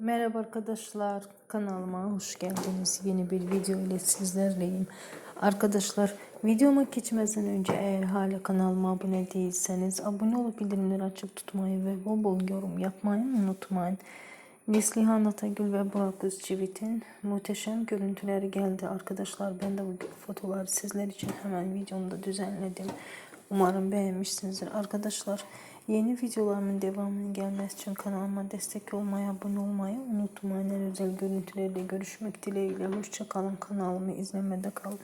Merhaba arkadaşlar kanalıma hoş geldiniz. Yeni bir video ile sizlerleyim. Arkadaşlar videoma geçmeden önce eğer hala kanalıma abone değilseniz abone olup bildirimleri açık tutmayı ve bol bol yorum yapmayı unutmayın. Neslihan Atagül ve Burak Özçivit'in muhteşem görüntüleri geldi arkadaşlar. Ben de bu fotoğrafları sizler için hemen videomda düzenledim. Umarım beğenmişsinizdir arkadaşlar. Yeni videolarımın devamının gelmesi için kanalıma destek olmayı, abone olmayı unutmayın. En özel görüntülerle görüşmek dileğiyle. Hoşçakalın. Kanalımı izlemede kalın.